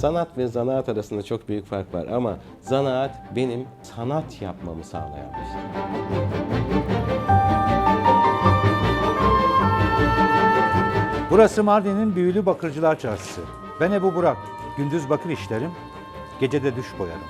Sanat ve zanaat arasında çok büyük fark var ama zanaat benim sanat yapmamı sağlayan bir şey. Burası Mardin'in büyülü bakırcılar çarşısı. Ben Ebu Burak. Gündüz bakır işlerim, gece de düş koyarım.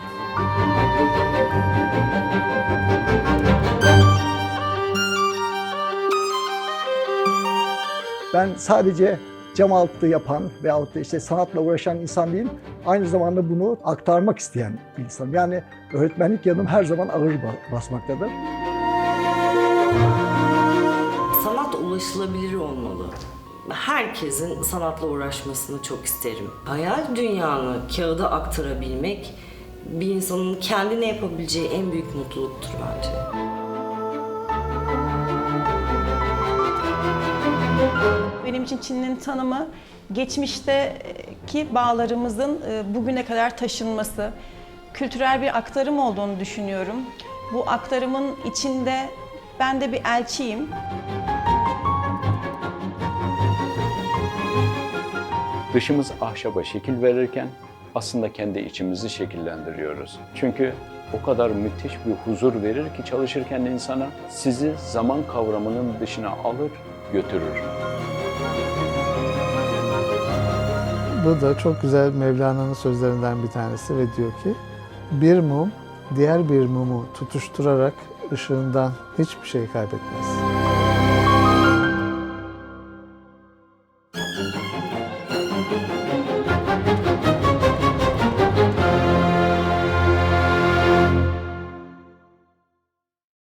Ben sadece cam altı yapan veyahut da işte sanatla uğraşan insan değil, aynı zamanda bunu aktarmak isteyen bir insanım. Yani öğretmenlik yanım her zaman ağır ba- basmaktadır. Sanat ulaşılabilir olmalı. Herkesin sanatla uğraşmasını çok isterim. Hayal dünyanı kağıda aktarabilmek bir insanın kendine yapabileceği en büyük mutluluktur bence. Benim için Çin'in tanımı geçmişteki bağlarımızın e, bugüne kadar taşınması, kültürel bir aktarım olduğunu düşünüyorum. Bu aktarımın içinde ben de bir elçiyim. Dışımız ahşaba şekil verirken aslında kendi içimizi şekillendiriyoruz. Çünkü o kadar müthiş bir huzur verir ki çalışırken insana sizi zaman kavramının dışına alır, götürür. Bu da çok güzel Mevlana'nın sözlerinden bir tanesi ve diyor ki bir mum diğer bir mumu tutuşturarak ışığından hiçbir şey kaybetmez.